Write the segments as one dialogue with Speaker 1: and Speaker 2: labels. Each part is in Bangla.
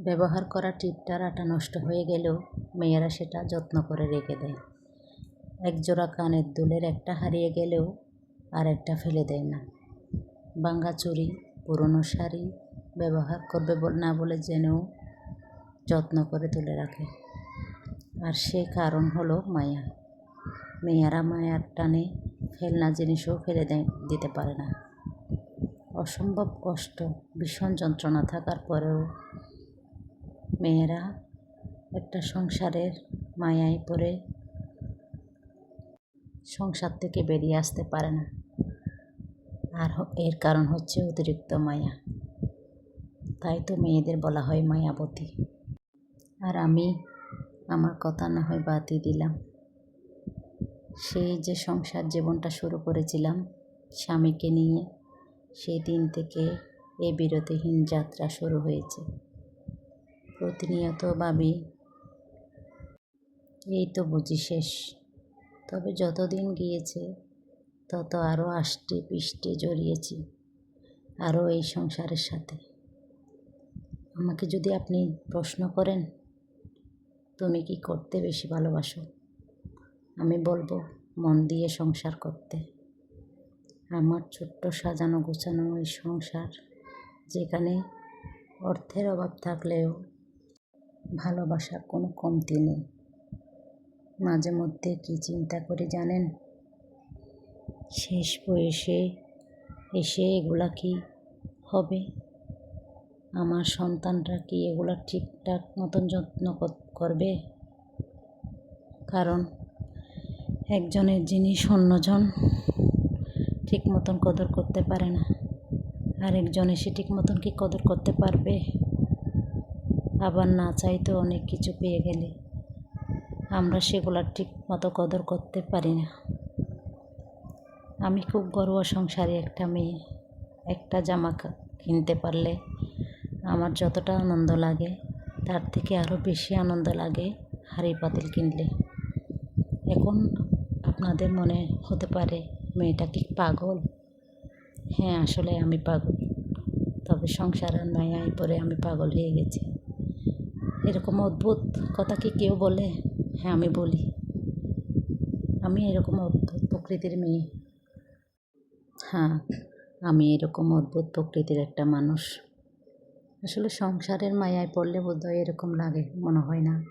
Speaker 1: ব্যবহার করা টিপটার আটা নষ্ট হয়ে গেলেও মেয়েরা সেটা যত্ন করে রেখে দেয়। একজোড়া কানের দুলের একটা হারিয়ে গেলেও আর একটা ফেলে দেয় না। ভাঙ্গা চুরি পুরনো শাড়ি ব্যবহার করবে না বলে জেনেও যত্ন করে তুলে রাখে। আর সে কারণ হলো মায়া। মেয়েরা মায়ার টানে ফেলনা জিনিসও ফেলে দেয়, দিতে পারে না। অসম্ভব কষ্ট, ভীষণ যন্ত্রণা থাকার পরেও মেয়েরা একটা সংসারের মায়ায় পড়ে সংসার থেকে বেরিয়ে আসতে পারে না। আর এর কারণ হচ্ছে অতিরিক্ত মায়া। তাই তো মেয়েদের বলা হয় মায়াবতী। আর আমি আমার কথা না হয় বাদই দিলাম। সেই যে সংসার জীবনটা শুরু করেছিলাম স্বামীকে নিয়ে সেই দিন থেকে এ বিরতিহীন যাত্রা শুরু হয়েছে। প্রতিনিয়ত ভাবি এই তো বুঝি শেষ। তবে যতদিন গিয়েছে, তত আরও আষ্টে পিষ্টে জড়িয়েছি আরও এই সংসারের সাথে। আমাকে যদি আপনি প্রশ্ন করেন, তুমি কি করতে বেশি ভালোবাসো? আমি বলব, মন দিয়ে সংসার করতে। আমার ছোট্ট সাজানো গোছানো এই সংসার, যেখানে অর্থের অভাব থাকলেও ভালোবাসার কোনো কমতি নেই। মাঝে মধ্যে কি চিন্তা করে জানেন? শেষ বয়সে এসে এগুলা কি হবে? আমার সন্তানরা কি এগুলা ঠিকঠাক মতন যত্ন করবে? কারণ একজনের জিনিস অন্যজন ঠিক মতন কদর করতে পারে না। আরেকজন এসে ঠিক মতন কি কদর করতে পারবে? আবার না চাইতেও অনেক কিছু পেয়ে গেলে আমরা সেগুলার ঠিক মতো কদর করতে পারি না। আমি খুব গর্ব সংসারে একটা মেয়ে, একটা জামা কিনতে পারলে আমার যতটা আনন্দ লাগে, তার থেকে আরও বেশি আনন্দ লাগে হাঁড়ি পাতিল কিনলে। এখন আপনাদের মনে হতে পারে মেয়েটা কি পাগল? হ্যাঁ আসলে আমি পাগল। তবে সংসারের মায়ায় পরে আমি পাগল হয়ে গেছি। এরকম অদ্ভুত কথা কি কেউ বলে? হ্যাঁ আমি বলি। আমি এরকম অদ্ভুত প্রকৃতির মেয়ে। হ্যাঁ আমি এরকম অদ্ভুত প্রকৃতির একটা মানুষ। আসলে সংসারের মায়ায় পড়লে বোধহয় এরকম লাগে, মনে হয় না।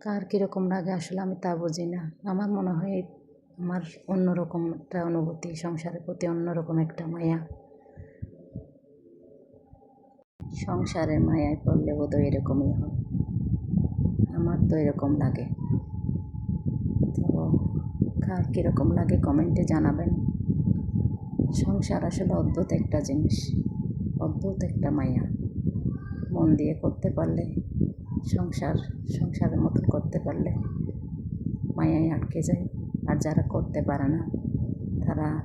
Speaker 1: কার কীরকম লাগে আসলে আমি তা বুঝি না। আমার মনে হয় আমার অন্যরকম একটা অনুভূতি, সংসারের প্রতি অন্যরকম একটা মায়া। সংসারের মায়ায় পড়লে বোধহয় এরকমই হয়। আমার তো এরকম লাগে। তো কার কীরকম লাগে কমেন্টে জানাবেন। সংসার আসলে অদ্ভুত একটা জিনিস। অদ্ভুত একটা মায়া। মন দিয়ে করতে পারলে, সংসার, সংসারের মতন করতে পারলে মায়ায় আটকে যায়। আর যারা করতে পারে না, তারা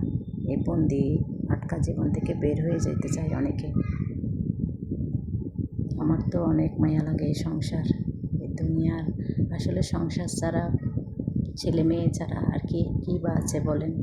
Speaker 1: এই বন্দি আটকা জীবন থেকে বের হয়ে যেতে চায় অনেকে। আমার তো অনেক মায়া লাগে এই সংসার, এই দুনিয়ার। আসলে সংসার ছাড়া ছেলে মেয়ে ছাড়া আর কি, কী বা আছে বলেন?